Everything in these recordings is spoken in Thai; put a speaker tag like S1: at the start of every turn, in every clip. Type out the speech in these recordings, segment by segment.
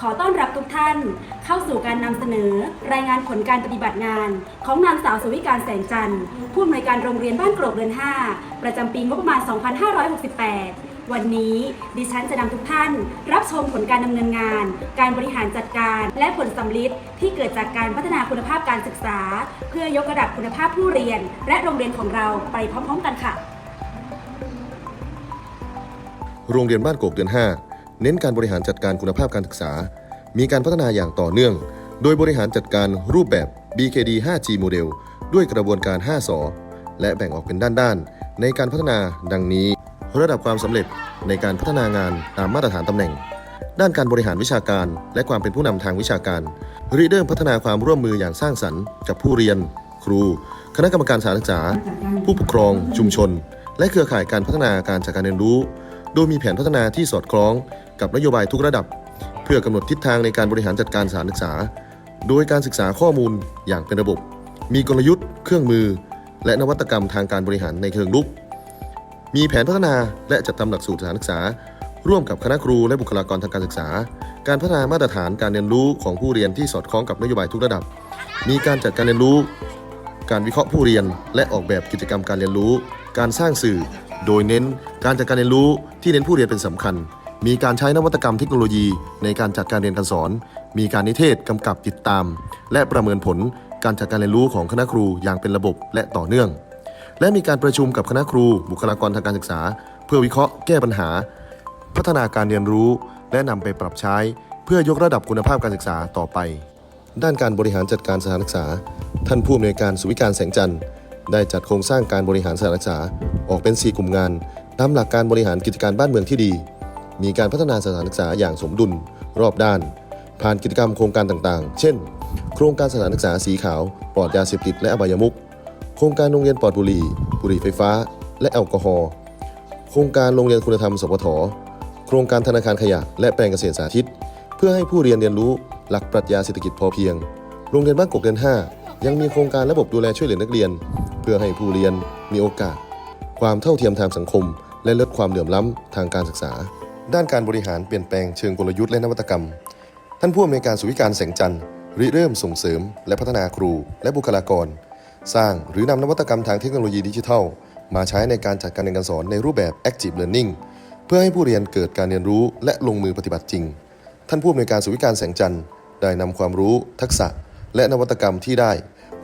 S1: ขอต้อนรับทุกท่าน เข้าสู่การนำเสนอ รายงานผลการปฏิบัติงาน ของนางสาวสวิการแสงจันทร์ผู้อำนวยการโรงเรียนบ้านโกรกเรือน5 ประจำปีงบประมาณ 2568 วันนี้ดิฉันจะนำทุกท่าน รับชมผลการดำเนินงาน การบริหารจัดการ และผลสำลิดที่เกิดจากการพัฒนาคุณภาพการศึกษา เพื่อยกระดับคุณภาพผู้เรียน และโรงเรียนของเราไปพร้อม ๆ กันค่ะ
S2: โรงเรียนบ้านโกกเดือน5 เน้นการบริหารจัดการคุณภาพการศึกษา มีการพัฒนาอย่างต่อเนื่อง โดยบริหารจัดการรูปแบบ BKD 5G โมเดลด้วยกระบวนการ 5 สอ และแบ่งออกเป็นด้านๆ ในการพัฒนาดังนี้ ระดับความสำเร็จในการพัฒนางานตามมาตรฐานตำแหน่ง ด้านการบริหารวิชาการ และความเป็นผู้นำทางวิชาการริเริ่มพัฒนาความร่วมมืออย่างสร้างสรรค์กับผู้เรียน ครู คณะกรรมการสถานศึกษา ผู้ปกครอง ชุมชน และเครือข่ายการพัฒนาการจัดการเรียนรู้ โดยมีแผนพัฒนาที่สอดคล้องกับนโยบายทุกระดับ เพื่อกำหนดทิศทางในการบริหารจัดการสถานศึกษา โดยการศึกษาข้อมูลอย่างเป็นระบบ มีกลยุทธ์ เครื่องมือ และนวัตกรรมทางการบริหารในเชิงลุก มีแผนพัฒนาและจัดทำหลักสูตรสถานศึกษา ร่วมกับคณะครูและบุคลากรทางการศึกษา การพัฒนามาตรฐานการเรียนรู้ของผู้เรียนที่สอดคล้องกับนโยบายทุกระดับ มีการจัดการเรียนรู้ การวิเคราะห์ผู้เรียน และออกแบบกิจกรรมการเรียนรู้ การสร้างสื่อ โดยเน้นการจัดการเรียนรู้ที่เน้นผู้เรียนเป็นสำคัญ มีการใช้นวัตกรรมเทคโนโลยีในการจัดการเรียนการสอน มีการนิเทศกำกับติดตาม และประเมินผลการจัดการเรียนรู้ของคณะครูอย่างเป็นระบบและต่อเนื่อง และมีการประชุมกับคณะครู บุคลากรทางการศึกษา เพื่อวิเคราะห์แก้ปัญหา พัฒนาการเรียนรู้ และนำไปปรับใช้ เพื่อยกระดับคุณภาพการศึกษาต่อไป ด้านการบริหารจัดการสถานศึกษา ท่านผู้อำนวยการสุวิการแสงจันทร์ ได้จัดโครงสร้างการบริหารสถานศึกษาออกเป็น 4 กลุ่มงานตามหลักการบริหารกิจการบ้านเมืองที่ดี มีการพัฒนาสถานศึกษาอย่างสมดุล รอบด้าน ผ่านกิจกรรมโครงการต่างๆ เช่น โครงการสถานศึกษาสีขาวปลอดยาเสพติดและอบายมุขโครงการโรงเรียนปลอดบุหรี่บุหรี่ไฟฟ้า และแอลกอฮอล์โครงการโรงเรียนคุณธรรมสพทโครงการธนาคารขยะและแปลงเกษตรสาธิต เพื่อให้ผู้เรียนเรียนรู้หลักปรัชญาเศรษฐกิจพอเพียง โรงเรียนบ้านกกเดือน5ยังมีโครงการระบบดูแลช่วยเหลือนักเรียน เพื่อให้ผู้เรียนมีโอกาส ความเท่าเทียมทางสังคม และลดความเหลื่อมล้ำทางการศึกษา ด้านการบริหารเปลี่ยนแปลงเชิงกลยุทธ์และนวัตกรรม ท่านผู้อำนวยการสุวิการแสงจันทร์ริเริ่มส่งเสริม และพัฒนาครู และบุคลากร สร้างหรือนำนวัตกรรมทางเทคโนโลยีดิจิทัล มาใช้ในการจัดการเรียนการสอนในรูปแบบ Active Learning เพื่อให้ผู้เรียนเกิดการเรียนรู้และลงมือปฏิบัติจริง ท่านผู้อำนวยการสุวิการแสงจันทร์ได้นำความรู้ ทักษะ และนวัตกรรมที่ได้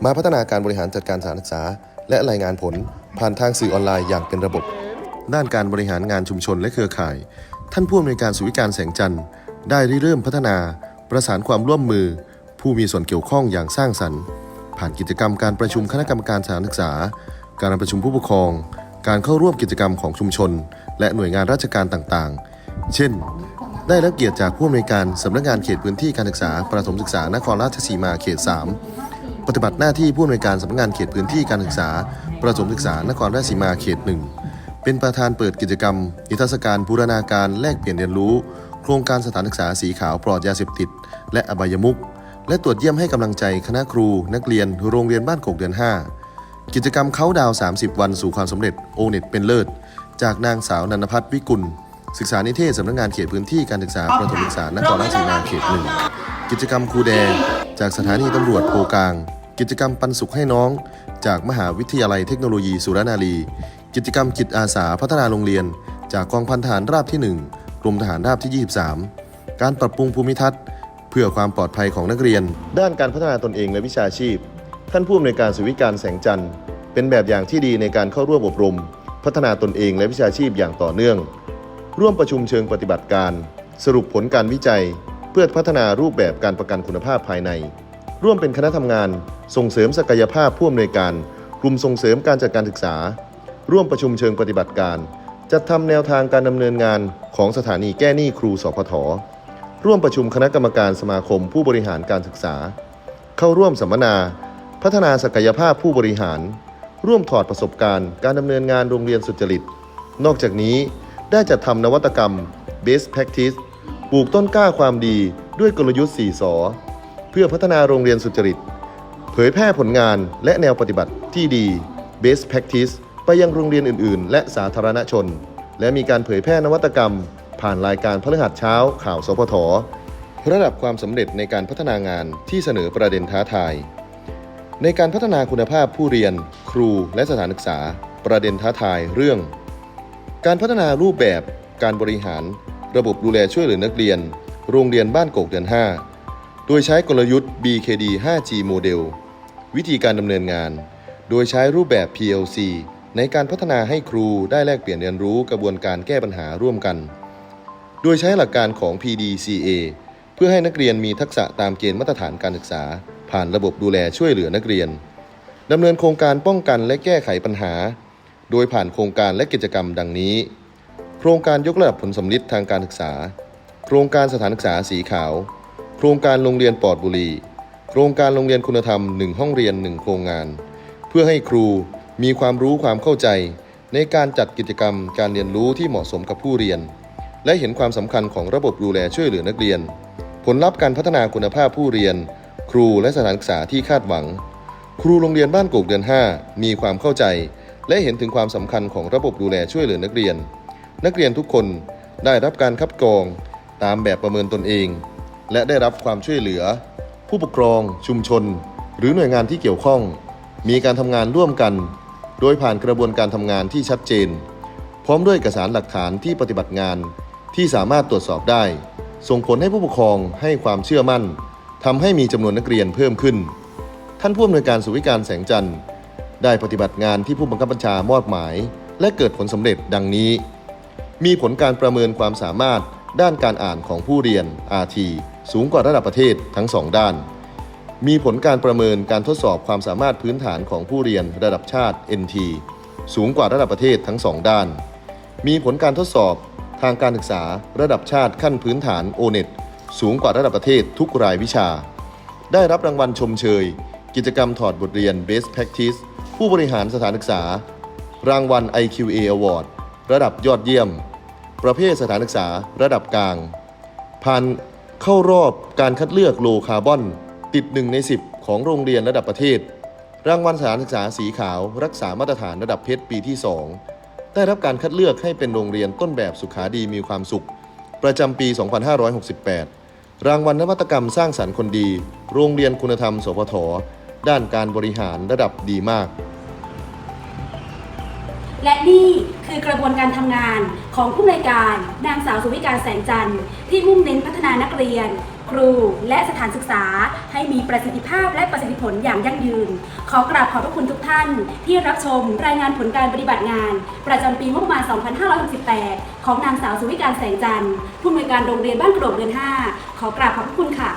S2: มาพัฒนาการบริหารจัดการสถานศึกษา และรายงานผลผ่านทางสื่อออนไลน์อย่างเป็นระบบ ด้านการบริหารงานชุมชนและเครือข่าย ท่านผู้อำนวยการสุวิการแสงจันทร์ ได้ริเริ่มพัฒนา ประสานความร่วมมือ ผู้มีส่วนเกี่ยวข้องอย่างสร้างสรรค์ ผ่านกิจกรรมการประชุมคณะกรรมการสถานศึกษา การประชุมผู้ปกครอง การเข้าร่วมกิจกรรมของชุมชน และหน่วยงานราชการต่างๆ เช่นได้รับเกียรติจากผู้อำนวยการสำนักงานเขตพื้นที่การศึกษา ประถมศึกษานครราชสีมาเขต 3 ปฏิบัติหน้าที่ผู้อำนวยการสำนักงานเขตพื้นที่การศึกษา ประถมศึกษานครราชสีมาเขตหนึ่งเป็นประธานเปิดกิจกรรม นิทรรศการบูรณาการแลกเปลี่ยนเรียนรู้ โครงการสถานศึกษาสีขาวปลอดยาเสพติด และอบายมุขและตรวจเยี่ยมให้กำลังใจคณะครู นักเรียน โรงเรียนบ้านกกเดือน 5 กิจกรรมเขาดาว 30 วันสู่ความสำเร็จโอเน็ตเป็นเลิศ จากนางสาวนันพัฒน์วิกุล ศึกษานิเทศสำนักงานเขตพื้นที่การศึกษาประถมศึกษานครราชสีมาเขตหนึ่งกิจกรรมครูแดงจากสถานีตำรวจโพกลาง กิจกรรมปันสุขให้น้อง จากมหาวิทยาลัยเทคโนโลยีสุรนารี กิจกรรมจิตอาสาพัฒนาโรงเรียน จากกองพันทหารราบที่ 1 กรมทหารราบที่ 23 การปรับปรุงภูมิทัศน์ เพื่อความปลอดภัยของนักเรียน ด้านการพัฒนาตนเองและวิชาชีพ ท่านผู้อำนวยการสุวิการแสงจันทร์เป็นแบบอย่างที่ดีในการเข้าร่วมอบรม พัฒนาตนเองและวิชาชีพอย่างต่อเนื่อง ร่วมประชุมเชิงปฏิบัติการ สรุปผลการวิจัย เพื่อพัฒนารูปแบบการประกันคุณภาพภายใน ร่วมเป็นคณะทำงาน ส่งเสริมศักยภาพผู้อำนวยการ กลุ่มส่งเสริมการจัดการศึกษา ร่วมประชุมเชิงปฏิบัติการ จัดทำแนวทางการดำเนินงานของสถานีแก้หนี้ครูสพทร่วมประชุมคณะกรรมการสมาคมผู้บริหารการศึกษา เข้าร่วมสัมมนา พัฒนาศักยภาพผู้บริหาร ร่วมถอดประสบการณ์ การดำเนินงานโรงเรียนสุจริต นอกจากนี้ได้จัดทำนวัตกรรม Best Practice ปลูกต้นกล้าความดีด้วยกลยุทธ์4สอ พื่อพัฒนาโรงเรียนสุจริต เผยแพร่ผลงานและแนวปฏิบัติที่ดี Best Practice ไปยังโรงเรียนอื่น ๆ และสาธารณชน และมีการเผยแพร่นวัตกรรม ผ่านรายการพฤหัสเช้า ข่าวสพทระดับความสำเร็จในการพัฒนางานที่เสนอประเด็นท้าทาย ในการพัฒนาคุณภาพผู้เรียน ครูและสถานศึกษา ประเด็นท้าทายเรื่อง การพัฒนารูปแบบ การบริหาร ระบบดูแลช่วยเหลือนักเรียน โรงเรียนบ้านโกกเดือน5 โดยใช้กลยุทธ์ BKD 5G โมเดล วิธีการดำเนินงาน โดยใช้รูปแบบ PLC ในการพัฒนาให้ครูได้แลกเปลี่ยนเรียนรู้กระบวนการแก้ปัญหาร่วมกัน โดยใช้หลักการของ PDCA เพื่อให้นักเรียนมีทักษะตามเกณฑ์มาตรฐานการศึกษา ผ่านระบบดูแลช่วยเหลือนักเรียนดำเนินโครงการป้องกันและแก้ไขปัญหา โดยผ่านโครงการและกิจกรรมดังนี้ โครงการยกระดับผลสำลิดทางการศึกษา โครงการสถานศึกษาสีขาว โครงการโรงเรียนปลอดบุหรี่โครงการโรงเรียนคุณธรรม 1 ห้องเรียน 1 โครงงาน เพื่อให้ครูมีความรู้ความเข้าใจ ในการจัดกิจกรรมการเรียนรู้ที่เหมาะสมกับผู้เรียน และเห็นความสำคัญของระบบดูแลช่วยเหลือนักเรียน ผลลัพธ์การพัฒนาคุณภาพผู้เรียน ครูและสถานศึกษาที่คาดหวัง ครูโรงเรียนบ้านโกกเดือน 5 มีความเข้าใจ และเห็นถึงความสำคัญของระบบดูแลช่วยเหลือนักเรียน นักเรียนทุกคนได้รับการคัดกรอง ตามแบบประเมินตนเอง และได้รับความช่วยเหลือ ผู้ปกครอง ชุมชน หรือหน่วยงานที่เกี่ยวข้อง มีการทำงานร่วมกัน โดยผ่านกระบวนการทำงานที่ชัดเจน พร้อมด้วยเอกสารหลักฐานที่ปฏิบัติงาน ที่สามารถตรวจสอบได้ ส่งผลให้ผู้ปกครองให้ความเชื่อมั่นทำให้มีจำนวนนักเรียนเพิ่มขึ้น ท่านผู้อำนวยการสุวิการแสงจันทร์ได้ปฏิบัติงานที่ผู้บังคับบัญชามอบหมาย และเกิดผลสำเร็จดังนี้ มีผลการประเมินความสามารถด้านการอ่านของผู้เรียน RT สูงกว่าระดับประเทศทั้งสองด้าน มีผลการประเมินการทดสอบความสามารถพื้นฐานของผู้เรียนระดับชาติ NT สูงกว่าระดับประเทศทั้งสองด้าน มีผลการทดสอบทางการศึกษาระดับชาติขั้นพื้นฐาน O-NET สูงกว่าระดับประเทศทุกรายวิชา ได้รับรางวัลชมเชย กิจกรรมถอดบทเรียน Best Practice ผู้บริหารสถานศึกษา รางวัล IQA Award ระดับยอดเยี่ยม ประเภทสถานศึกษาระดับกลาง ผ่าน เข้ารอบการคัดเลือกโลคาร์บอน ติด 1 ใน 10 ของโรงเรียนระดับประเทศ รางวัลสถานศึกษาสีขาวรักษามาตรฐานระดับเพชรปีที่ 2 ได้รับการคัดเลือกให้เป็นโรงเรียนต้นแบบสุขาดีมีความสุข ประจำปี 2568 รางวัลนวัตกรรมสร้างสรรค์คนดี โรงเรียนคุณธรรม สพทด้านการบริหารระดับดีมาก
S1: และนี่คือกระบวนการทำงาน ของผู้อำนการนางสาวสุวิการแสงจันทร์ที่มุ่งเน้นพัฒนานักเรียน ครูและสถานศึกษา ให้มีประสิทธิภาพและประสิทธิผลอย่างยั่งยืน ขอกราบขอบพระคุณทุกท่าน ที่รับชมรายงานผลการปฏิบัติงาน ประจำปีงบประมาณ 2568 ของนางสาวสุวิการแสงจันทร์ผู้อำนวยการโรงเรียนบ้านกรกเดือน 5 ขอกราบขอบพระคุณค่ะ